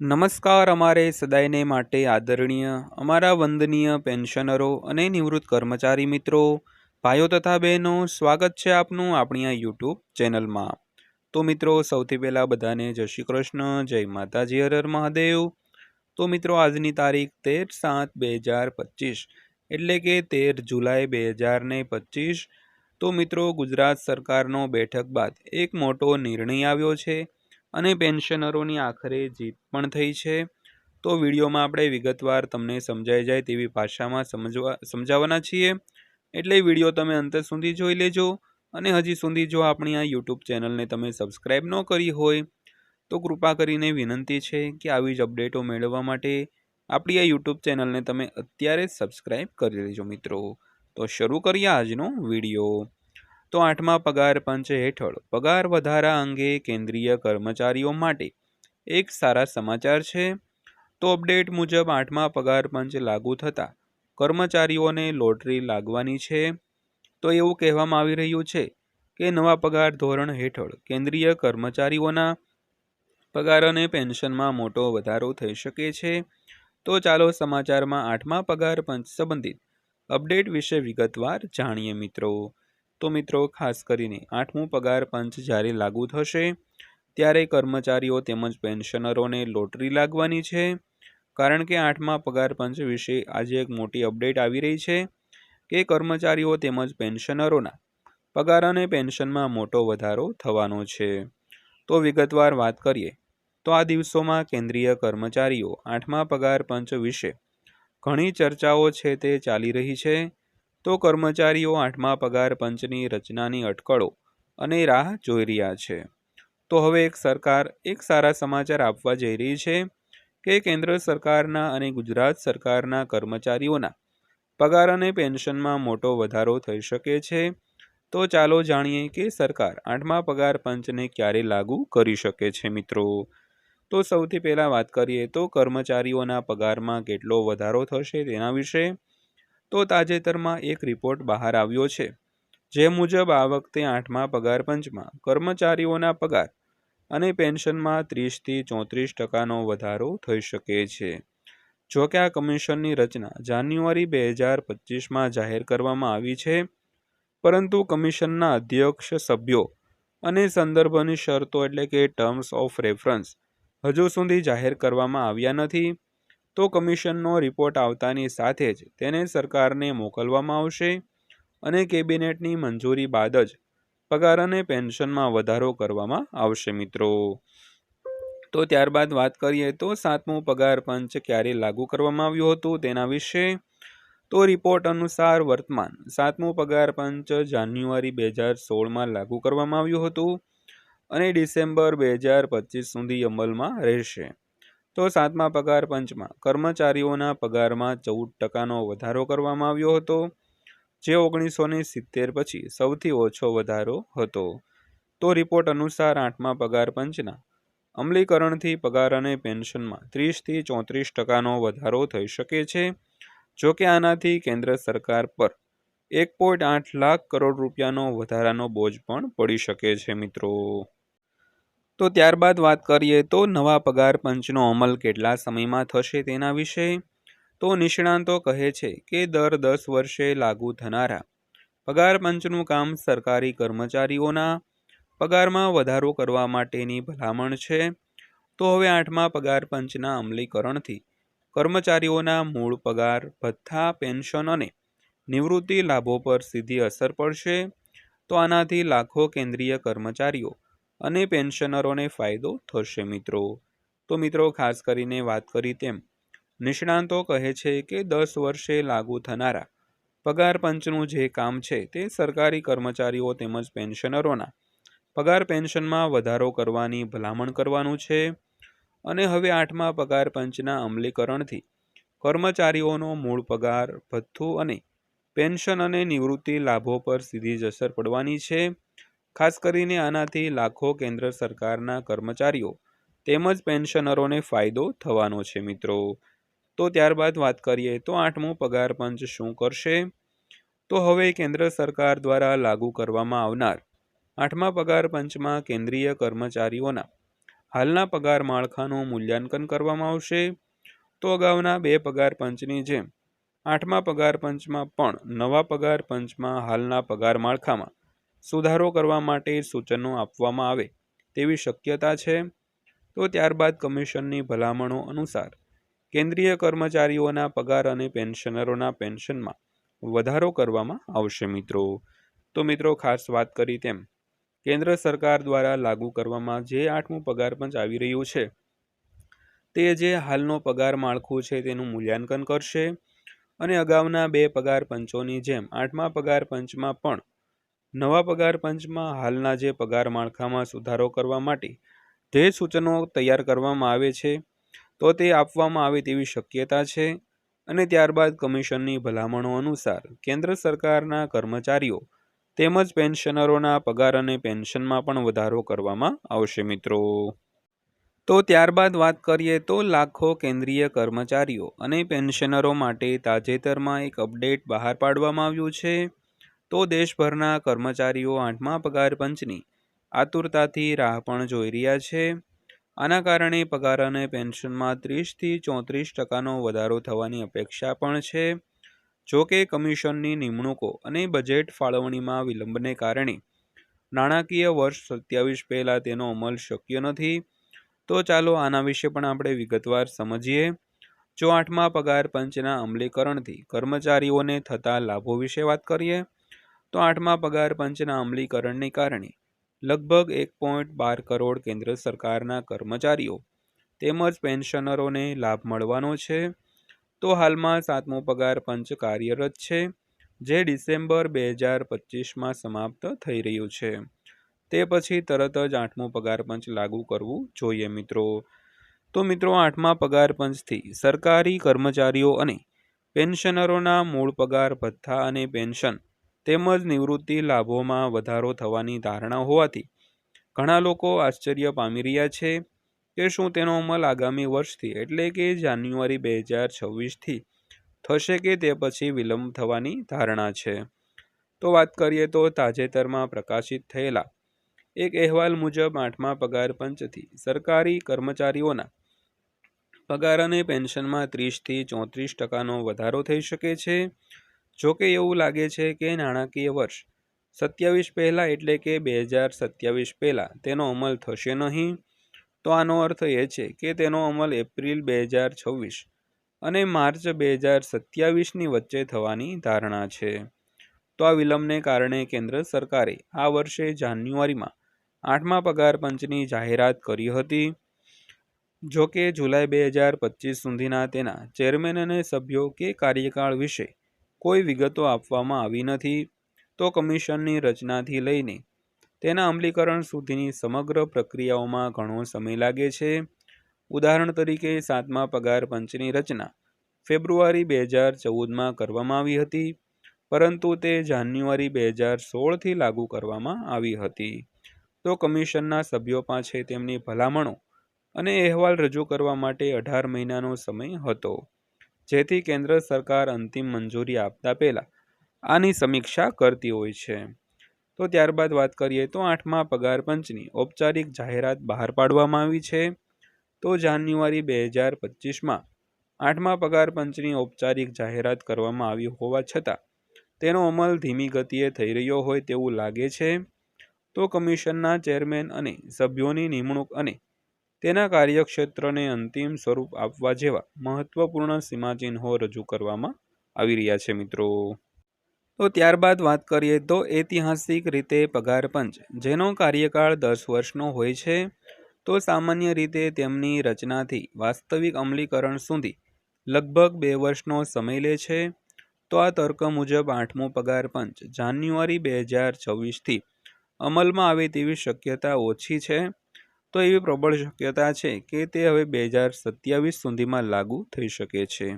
નમસ્કાર, અમારે સદાયને માટે આદરણીય, અમારા વંદનીય પેન્શનરો અને નિવૃત્ત કર્મચારી મિત્રો, ભાઈઓ તથા બહેનો, સ્વાગત છે આપનું આપણી આ યુટ્યુબ ચેનલમાં. તો મિત્રો, સૌથી પહેલાં બધાને જય શ્રી કૃષ્ણ, જય માતાજી હરર મહાદેવ. તો મિત્રો, આજની તારીખ તેર સાત બે હજાર પચીસ, એટલે કે તેર જુલાઈ બે હજાર ને પચીસ. તો મિત્રો, ગુજરાત સરકારનો બેઠક બાદ એક મોટો નિર્ણય આવ્યો છે. અને પેન્શનરોની આખરે જીત પણ થઈ છે. તો વિડીયોમાં આપણે વિગતવાર તમને સમજાઈ જાય તેવી ભાષામાં સમજવા, સમજાવવાના છીએ. એટલે વીડિયો તમે અંત સુધી જોઈ લેજો. અને હજી સુધી જો આપણી આ યુટ્યુબ ચેનલને તમે સબસ્ક્રાઈબ ન કરી હોય, તો કૃપા કરીને વિનંતી છે કે આવી જ અપડેટો મેળવવા માટે આપણી આ યુટ્યુબ ચેનલને તમે અત્યારે જ સબસ્ક્રાઈબ કરી લેજો મિત્રો. તો શરૂ કરીએ આજનો વીડિયો. તો આઠમા પગાર પંચ હેઠળ પગાર વધારા અંગે કેન્દ્રીય કર્મચારીઓ માટે એક સારા સમાચાર છે. તો અપડેટ મુજબ આઠમા પગાર પંચ લાગુ થતાં કર્મચારીઓને લોટરી લાગવાની છે. તો એવું કહેવામાં આવી રહ્યું છે કે નવા પગાર ધોરણ હેઠળ કેન્દ્રીય કર્મચારીઓના પગાર અને પેન્શનમાં મોટો વધારો થઈ શકે છે. તો ચાલો સમાચારમાં આઠમા પગાર પંચ સંબંધિત અપડેટ વિશે વિગતવાર જાણીએ મિત્રો. તો મિત્રો, ખાસ કરીને આઠમું પગાર પંચ જ્યારે લાગુ થશે, ત્યારે કર્મચારીઓ તેમજ પેન્શનરોને લોટરી લાગવાની છે. કારણ કે આઠમા પગાર પંચ વિશે આજે એક મોટી અપડેટ આવી રહી છે કે કર્મચારીઓ તેમજ પેન્શનરોના પગાર અને પેન્શનમાં મોટો વધારો થવાનો છે. તો વિગતવાર વાત કરીએ, તો આ દિવસોમાં કેન્દ્રીય કર્મચારીઓ આઠમા પગાર પંચ વિશે ઘણી ચર્ચાઓ છે તે ચાલી રહી છે. તો કર્મચારીઓ આઠમા પગાર પંચની રચનાની અટકળો અને રાહ જોઈ રહ્યા છે. તો હવે એક સરકાર એક સારા સમાચાર આપવા જઈ રહી છે કે કેન્દ્ર સરકારના અને ગુજરાત સરકારના કર્મચારીઓના પગાર અને પેન્શનમાં મોટો વધારો થઈ શકે છે. તો ચાલો જાણીએ કે સરકાર આઠમા પગાર પંચને ક્યારે લાગુ કરી શકે છે મિત્રો? તો સૌથી પહેલાં વાત કરીએ તો કર્મચારીઓના પગારમાં કેટલો વધારો થશે તેના વિશે. તો તાજેતરમાં એક રિપોર્ટ બહાર આવ્યો છે, જે મુજબ આ વખતે આઠમા પગાર પંચમાં કર્મચારીઓના પગાર અને પેન્શનમાં ત્રીસથી ચોત્રીસ ટકાનો વધારો થઈ શકે છે. જો કે આ કમિશનની રચના જાન્યુઆરી બે હજાર પચીસમાં જાહેર કરવામાં આવી છે, પરંતુ કમિશનના અધ્યક્ષ સભ્યો અને સંદર્ભની શરતો એટલે કે ટર્મ્સ ઓફ રેફરન્સ હજુ સુધી જાહેર કરવામાં આવ્યા નથી. તો કમિશનનો રિપોર્ટ આવતાની સાથે જ તેને સરકારને મોકલવામાં આવશે અને કેબિનેટની મંજૂરી બાદ જ પગાર અને પેન્શનમાં વધારો કરવામાં આવશે મિત્રો. તો ત્યારબાદ વાત કરીએ તો સાતમું પગાર પંચ ક્યારે લાગુ કરવામાં આવ્યું હતું તેના વિશે. તો રિપોર્ટ અનુસાર વર્તમાન સાતમું પગાર પંચ જાન્યુઆરી બે હજાર સોળમાં લાગુ કરવામાં આવ્યું હતું અને ડિસેમ્બર બે હજાર પચીસ સુધી અમલમાં રહેશે. તો સાતમા પગાર પંચમાં કર્મચારીઓના પગારમાં ચૌદ ટકાનો વધારો કરવામાં આવ્યો હતો, જે ઓગણીસો ને સિત્તેર પછી સૌથી ઓછો વધારો હતો. તો રિપોર્ટ અનુસાર આઠમા પગાર પંચના અમલીકરણથી પગાર અને પેન્શનમાં ત્રીસથી ચોત્રીસ ટકાનો વધારો થઈ શકે છે, જો કે આનાથી કેન્દ્ર સરકાર પર એક પોઈન્ટ આઠ લાખ કરોડ રૂપિયાનો વધારાનો બોજ પણ પડી શકે છે મિત્રો. તો ત્યારબાદ વાત કરીએ તો નવા પગાર પંચનો અમલ કેટલા સમયમાં થશે તેના વિશે? તો નિષ્ણાંતો કહે છે કે દર દસ વર્ષે લાગુ થનારા પગાર પંચનું કામ સરકારી કર્મચારીઓના પગારમાં વધારો કરવા માટેની ભલામણ છે. તો હવે આઠમા પગાર પંચના અમલીકરણથી કર્મચારીઓના મૂળ પગાર, ભથ્થા, પેન્શન અને નિવૃત્તિ લાભો પર સીધી અસર પડશે. તો આનાથી લાખો કેન્દ્રીય કર્મચારીઓ અને પેન્શનરોને ફાયદો થશે મિત્રો. તો મિત્રો, ખાસ કરીને વાત કરી તેમ, નિષ્ણાંતો કહે છે કે દસ વર્ષે લાગુ થનારા પગાર પંચનું જે કામ છે તે સરકારી કર્મચારીઓ તેમજ પેન્શનરોના પગાર પેન્શનમાં વધારો કરવાની ભલામણ કરવાનું છે અને હવે આઠમા પગાર પંચના અમલીકરણથી કર્મચારીઓનો મૂળ પગાર, ભથ્થું અને પેન્શન અને નિવૃત્તિ લાભો પર સીધી જ અસર પડવાની છે. ખાસ કરીને આનાથી લાખો કેન્દ્ર સરકારના કર્મચારીઓ તેમજ પેન્શનરોને ફાયદો થવાનો છે મિત્રો. તો ત્યારબાદ વાત કરીએ તો આઠમું પગાર પંચ શું કરશે? તો હવે કેન્દ્ર સરકાર દ્વારા લાગુ કરવામાં આવનાર આઠમા પગાર પંચમાં કેન્દ્રીય કર્મચારીઓના હાલના પગાર માળખાનું મૂલ્યાંકન કરવામાં આવશે. તો અગાઉના બે પગાર પંચની જેમ આઠમા પગાર પંચમાં પણ નવા પગાર પંચમાં હાલના પગાર માળખામાં સુધારો કરવા માટે સૂચનો આપવામાં આવે તેવી શક્યતા છે? તો ત્યારબાદ કમિશનની ભલામણો અનુસાર, કેન્દ્રીય કર્મચારીઓના પગાર અને પેન્શનરોના પેન્શનમાં વધારો કરવામાં આવશે મિત્રો. તો મિત્રો, ખાસ વાત કરી તેમ, કેન્દ્ર સરકાર દ્વારા લાગુ કરવામાં જે આઠમું પગાર પંચ આવી રહ્યું છે, તે જે હાલનો પગાર માળખું છે તેનું મૂલ્યાંકન કરશે અને અગાઉના બે પગાર પંચોની જેમ આઠમા પગાર પંચમાં પણ નવા પગાર પંચમાં હાલના જે પગાર માળખામાં સુધારો કરવા માટે જે સૂચનો તૈયાર કરવામાં આવે છે, તો તે આપવામાં આવે તેવી શક્યતા છે અને ત્યારબાદ કમિશનની ભલામણો અનુસાર કેન્દ્ર સરકારના કર્મચારીઓ તેમજ પેન્શનરોના પગાર અને પેન્શનમાં પણ વધારો કરવામાં આવશે મિત્રો. તો ત્યારબાદ વાત કરીએ તો લાખો કેન્દ્રીય કર્મચારીઓ અને પેન્શનરો માટે તાજેતરમાં એક અપડેટ બહાર પાડવામાં આવ્યું છે. તો દેશભરના કર્મચારીઓ આઠમા પગાર પંચની આતુરતાથી રાહ પણ જોઈ રહ્યા છે. આના કારણે પગાર અને પેન્શનમાં ત્રીસથી ચોત્રીસ ટકાનો વધારો થવાની અપેક્ષા પણ છે. જો કે કમિશનની નિમણૂકો અને બજેટ ફાળવણીમાં વિલંબને કારણે નાણાકીય વર્ષ સત્યાવીસ પહેલાં તેનો અમલ શક્ય નથી. તો ચાલો આના વિશે પણ આપણે વિગતવાર સમજીએ. જો આઠમા પગાર પંચના અમલીકરણથી કર્મચારીઓને થતા લાભો વિશે વાત કરીએ. તો આઠમા પગાર પંચના અમલીકરણને કારણે લગભગ એક પોઈન્ટ બાર કરોડ કેન્દ્ર સરકારના કર્મચારીઓ તેમજ પેન્શનરોને લાભ મળવાનો છે. તો હાલમાં સાતમો પગાર પંચ કાર્યરત છે, જે ડિસેમ્બર બે હજાર પચીસમાં સમાપ્ત થઈ રહ્યું છે. તે પછી તરત જ આઠમો પગાર પંચ લાગુ કરવું જોઈએ મિત્રો. તો મિત્રો આઠમા પગાર પંચથી સરકારી કર્મચારીઓ અને પેન્શનરોના મૂળ પગાર ભથ્થા અને પેન્શન તેમજ નિવૃત્તિ લાભોમાં વધારો થવાની ધારણા હોવાથી ઘણા લોકો આશ્ચર્ય પામી રહ્યા છે કે શું તેનો અમલ આગામી વર્ષથી એટલે કે જાન્યુઆરી બે હજાર છવ્વીસથી થશે કે તે પછી વિલંબ થવાની ધારણા છે. તો વાત કરીએ તો તાજેતરમાં પ્રકાશિત થયેલા એક અહેવાલ મુજબ આઠમા પગાર પંચથી સરકારી કર્મચારીઓના પગાર અને પેન્શનમાં ત્રીસથી ચોત્રીસ ટકાનો વધારો થઈ શકે છે. જોકે એવું લાગે છે કે નાણાકીય વર્ષ સત્યાવીસ પહેલાં એટલે કે બે હજાર સત્યાવીસ પહેલાં તેનો અમલ થશે નહીં. તો આનો અર્થ એ છે કે તેનો અમલ એપ્રિલ બે હજાર છવ્વીસ અને માર્ચ બે હજાર સત્યાવીસની વચ્ચે થવાની ધારણા છે. તો આ વિલંબને કારણે કેન્દ્ર સરકારે આ વર્ષે જાન્યુઆરીમાં આઠમા પગાર પંચની જાહેરાત કરી હતી. જો કે જુલાઈ બે હજાર પચીસ સુધીના તેના ચેરમેન અને સભ્યો કે કાર્યકાળ વિશે કોઈ વિગતો આપવામાં આવી નથી, તો કમિશનની રચનાથી લઈને તેના અમલીકરણ સુધીની સમગ્ર પ્રક્રિયાઓમાં ઘણો સમય લાગે છે. ઉદાહરણ તરીકે સાતમા પગાર પંચની રચના ફેબ્રુઆરી બે હજાર ચૌદમાં કરવામાં આવી હતી, પરંતુ તે જાન્યુઆરી બે હજાર સોળથી લાગુ કરવામાં આવી હતી. તો કમિશનના સભ્યો પાસે તેમની ભલામણો અને અહેવાલ રજૂ કરવા માટે અઢાર મહિનાનો સમય હતો. જેથી કેન્દ્ર સરકાર અંતિમ મંજૂરી આપતા પહેલાં આની સમીક્ષા કરતી હોય છે. તો ત્યારબાદ વાત કરીએ તો આઠમા પગાર પંચની ઔપચારિક જાહેરાત બહાર પાડવામાં આવી છે. તો જાન્યુઆરી બે હજાર પચીસમાં આઠમા પગાર પંચની ઔપચારિક જાહેરાત કરવામાં આવી હોવા છતાં તેનો અમલ ધીમી ગતિએ થઈ રહ્યો હોય તેવું લાગે છે. તો કમિશનના ચેરમેન અને સભ્યોની નિમણૂક અને તેના કાર્યક્ષેત્રને અંતિમ સ્વરૂપ આપવા જેવા મહત્વપૂર્ણ સીમાચિહ્નો રજૂ કરવામાં આવી રહ્યા છે, મિત્રો. તો ત્યારબાદ વાત કરીએ તો ઐતિહાસિક રીતે પગાર પંચ, જેનો કાર્યકાળ દસ વર્ષનો હોય છે, તો સામાન્ય રીતે તેમની રચનાથી વાસ્તવિક અમલીકરણ સુધી લગભગ બે વર્ષનો સમય લે છે. તો આ તર્ક મુજબ આઠમો પગાર પંચ, જાન્યુઆરી બે હજાર છવ્વીસથી અમલમાં આવે તેવી શક્યતા ઓછી છે. તો એવી પ્રબળ શક્યતા છે કે તે હવે બે હજાર સત્યાવીસ સુધીમાં લાગુ થઈ શકે છે.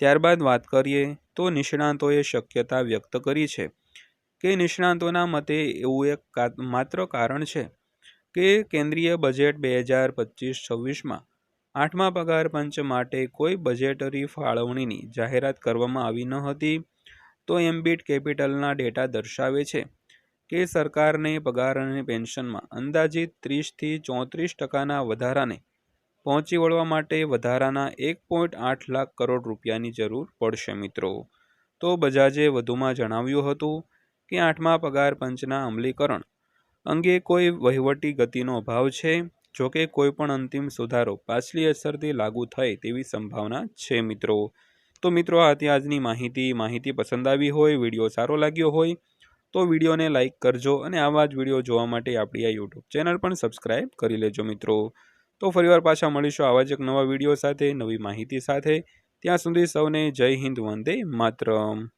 ત્યારબાદ વાત કરીએ તો નિષ્ણાંતોએ શક્યતા વ્યક્ત કરી છે કે નિષ્ણાંતોના મતે એવું એક માત્ર કારણ છે કે કેન્દ્રીય બજેટ બે હજાર પચીસ છવ્વીસમાં આઠમા પગાર પંચ માટે કોઈ બજેટરી ફાળવણીની જાહેરાત કરવામાં આવી ન હતી, તો એમ્બિટ કેપિટલના ડેટા દર્શાવે છે કે સરકારને પગાર અને પેન્શનમાં અંદાજિત ત્રીસથી ચોત્રીસ ટકાના વધારાને પહોંચી વળવા માટે વધારાના એક પોઈન્ટ આઠ લાખ કરોડ રૂપિયાની જરૂર પડશે મિત્રો. તો બજાજે વધુમાં જણાવ્યું હતું કે આઠમા પગાર પંચના અમલીકરણ અંગે કોઈ વહીવટી ગતિનો અભાવ છે? જોકે કોઈ પણ અંતિમ સુધારો પાછલી અસરથી લાગુ થાય તેવી સંભાવના છે મિત્રો. તો મિત્રો, આ હતી આજની માહિતી. માહિતી પસંદ આવી હોય, વીડિયો સારો લાગ્યો હોય તો વિડીયોને લાઇક કરજો અને આવા જ વીડિયો જોવા માટે આપણી આ યુટ્યુબ ચેનલ પણ સબસ્ક્રાઇબ કરી લેજો મિત્રો. તો ફરીવાર પાછા મળીશું આવા જ એક નવા વીડિયો સાથે, નવી માહિતી સાથે. ત્યાં સુધી સૌને જય હિન્દ, વંદે માતરમ.